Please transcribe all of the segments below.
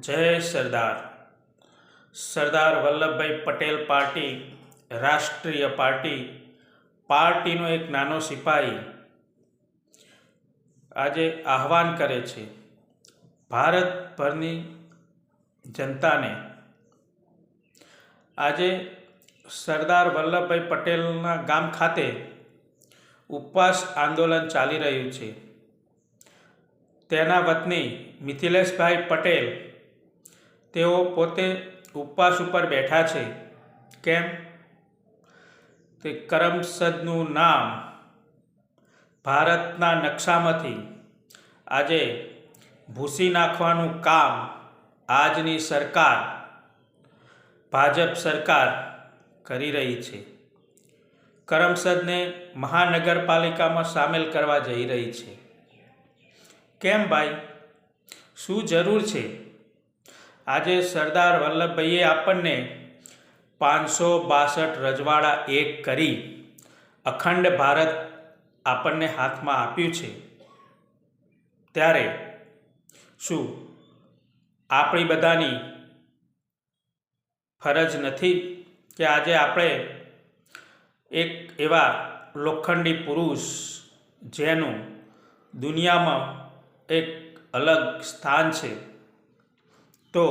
જય સરદાર. સરદાર વલ્લભભાઈ પટેલ પાર્ટી, રાષ્ટ્રીય પાર્ટી, પાર્ટીનો એક નાનો સિપાહી આજે આહવાન કરે છે. ભારતભરની જનતાને આજે સરદાર વલ્લભભાઈ પટેલના ગામ ખાતે ઉપવાસ આંદોલન ચાલી રહ્યું છે. તેના વતની મિથિલેશભાઈ પટેલ તેઓ પોતે ઉપવાસ ઉપર બેઠા છે. કેમ? તે કરમસદનું નામ ભારતના નકશામાંથી આજે ભૂસી નાખવાનું કામ આજની સરકાર, ભાજપ સરકાર કરી રહી છે. કરમસદને મહાનગરપાલિકામાં સામેલ કરવા જઈ રહી છે. કેમ ભાઈ? શું જરૂર છે? આજે સરદાર વલ્લભભાઈએ આપણને પાંચસો બાસઠ રજવાડા એક કરી અખંડ ભારત આપણને હાથમાં આપ્યું છે. ત્યારે શું આપણી બધાની ફરજ નથી કે આજે આપણે એક એવા લોખંડી પુરુષ જેનું દુનિયામાં એક અલગ સ્થાન છે? તો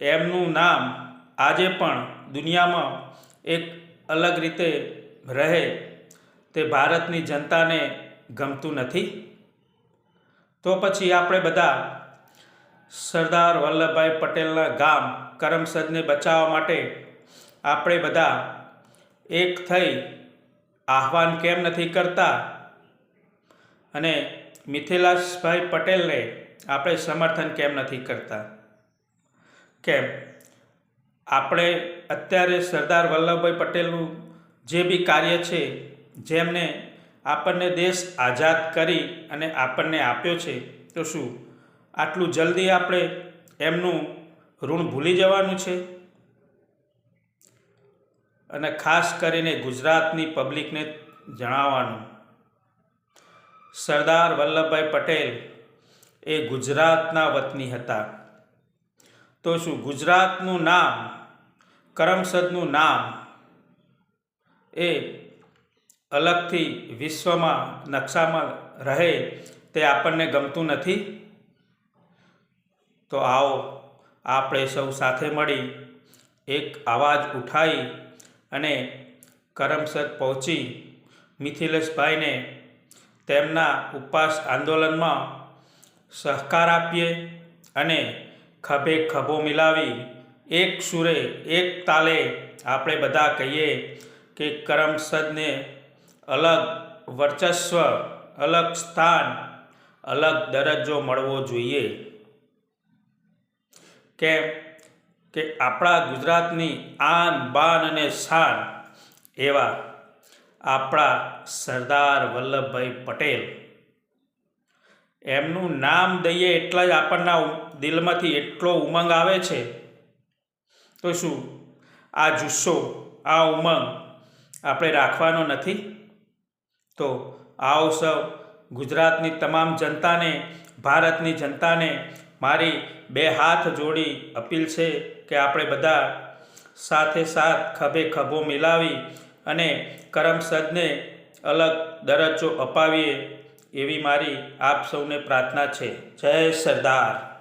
એમનું નામ આજે પણ દુનિયામાં એક અલગ રીતે રહે તે ભારતની જનતાને ગમતું નથી. તો પછી આપણે બધા સરદાર વલ્લભભાઈ પટેલના ગામ કરમસદને બચાવવા માટે આપણે બધા એક થઈ આહવાન કેમ નથી કરતા? અને મિથિલાસભાઈ પટેલને આપણે સમર્થન કેમ નથી કરતા? કેમ આપણે અત્યારે સરદાર વલ્લભભાઈ પટેલનું જે બી કાર્ય છે, જેમને આપણને દેશ આઝાદ કરી અને આપણને આપ્યો છે, તો શું આટલું જલ્દી આપણે એમનું ઋણ ભૂલી જવાનું છે? અને ખાસ કરીને ગુજરાતની પબ્લિકને જણાવવાનું. સરદાર વલ્લભભાઈ પટેલ એ ગુજરાતના વતની હતા. તો શું ગુજરાતનું નામ, કરમસદનું નામ એ અલગથી વિશ્વમાં નકશામાં રહે તે આપણને ગમતું નથી? તો આવો આપણે સૌ સાથે મળી એક અવાજ ઉઠાવી અને કરમસદ પહોંચી મિથિલેશભાઈને તેમના ઉપવાસ આંદોલનમાં સહકાર આપીએ અને ખભે ખભો મિલાવી, એક સુરે, એક તાલે આપણે બધા કહીએ કે કરમસદને અલગ વર્ચસ્વ, અલગ સ્થાન, અલગ દરજ્જો મળવો જોઈએ. કેમ કે આપણા ગુજરાતની આન, બાન અને શાન એવા આપણા સરદાર વલ્લભભાઈ પટેલ એમનું નામ દઈએ એટલા જ આપણના દિલમાંથી એટલો ઉમંગ આવે છે. તો શું? આ જુસ્સો, આ ઉમંગ આપણે રાખવાનો નથી? તો આવો સૌ ગુજરાતની તમામ જનતાને, ભારતની જનતાને મારી બે હાથ જોડી અપીલ છે કે આપણે બધા સાથે સાથ ખભે ખભો મિલાવી અને કરમસદને અલગ દરજ્જો અપાવીએ. એવી મારી આપ સૌને પ્રાર્થના છે. જય સરદાર.